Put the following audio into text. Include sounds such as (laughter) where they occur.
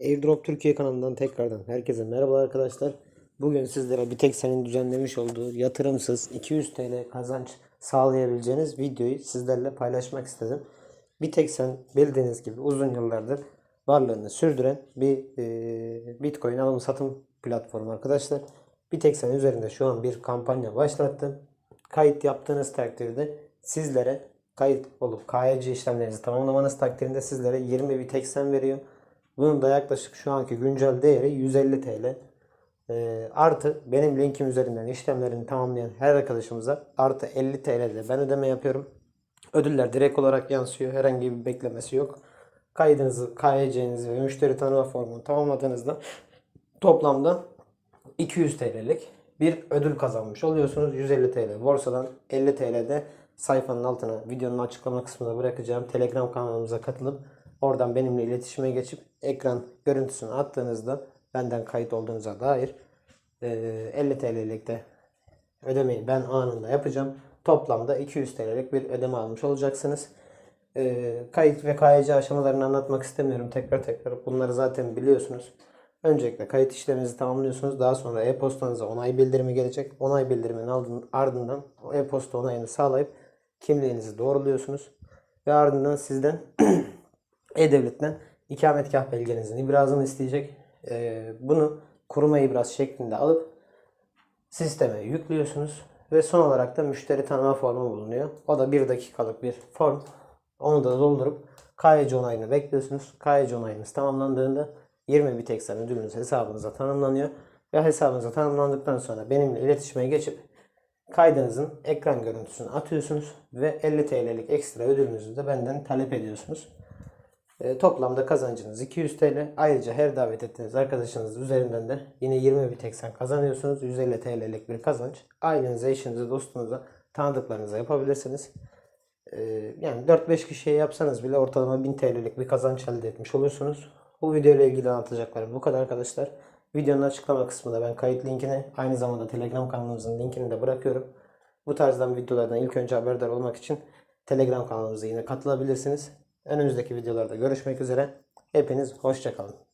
Airdrop Türkiye kanalından tekrardan herkese merhaba arkadaşlar. Bugün sizlere bir tek senin düzenlemiş olduğu yatırımsız 200 TL kazanç sağlayabileceğiniz videoyu sizlerle paylaşmak istedim. Bir tek sen bildiğiniz gibi uzun yıllardır varlığını sürdüren bir e, Bitcoin alım satım platformu arkadaşlar. Bir tek sen üzerinde şu an bir kampanya başlattım. Kayıt yaptığınız takdirde sizlere kayıt olup KYC işlemlerinizi tamamlamanız takdirinde sizlere 20 bir tek sen veriyor. Bunun da yaklaşık şu anki güncel değeri 150 TL. Ee, artı benim linkim üzerinden işlemlerini tamamlayan her arkadaşımıza artı 50 TL de ben ödeme yapıyorum. Ödüller direkt olarak yansıyor. Herhangi bir beklemesi yok. Kaydınızı, KYC'nizi ve müşteri tanıma formunu tamamladığınızda toplamda 200 TL'lik bir ödül kazanmış oluyorsunuz. 150 TL borsadan 50 TL de sayfanın altına videonun açıklama kısmına bırakacağım Telegram kanalımıza katılıp oradan benimle iletişime geçip ekran görüntüsünü attığınızda benden kayıt olduğunuza dair eee, 50 TL'lik de ödemeyi ben anında yapacağım. Toplamda 200 TL'lik bir ödeme almış olacaksınız. Eee, kayıt ve KYC aşamalarını anlatmak istemiyorum tekrar tekrar. Bunları zaten biliyorsunuz. Öncelikle kayıt işleminizi tamamlıyorsunuz. Daha sonra e-postanıza onay bildirimi gelecek. Onay bildiriminin ardın- ardından e-posta onayını sağlayıp kimliğinizi doğruluyorsunuz. Ve ardından sizden (clears throat) E-Devlet'ten ikametgah belgenizin ibrazını isteyecek. Ee, bunu kuruma ibraz şeklinde alıp sisteme yüklüyorsunuz. Ve son olarak da müşteri tanıma formu bulunuyor. O da bir dakikalık bir form. Onu da doldurup KYC onayını bekliyorsunuz. KYC onayınız tamamlandığında 20 bir teksen ödülünüz hesabınıza tanımlanıyor. Ve hesabınıza tanımlandıktan sonra benimle iletişime geçip kaydınızın ekran görüntüsünü atıyorsunuz ve 50 TL'lik ekstra ödülünüzü de benden talep ediyorsunuz. E, toplamda kazancınız 200 TL. Ayrıca her davet ettiğiniz arkadaşınız üzerinden de yine 20 bir tek sen kazanıyorsunuz. 150 TL'lik bir kazanç. Ailenize, eşinize, dostunuza, tanıdıklarınıza yapabilirsiniz. E, yani 4-5 kişiye yapsanız bile ortalama 1000 TL'lik bir kazanç elde etmiş olursunuz. Bu video ile ilgili anlatacaklarım bu kadar arkadaşlar. Videonun açıklama kısmında ben kayıt linkini aynı zamanda Telegram kanalımızın linkini de bırakıyorum. Bu tarzdan videolardan ilk önce haberdar olmak için Telegram kanalımıza yine katılabilirsiniz. Önümüzdeki videolarda görüşmek üzere. Hepiniz hoşçakalın.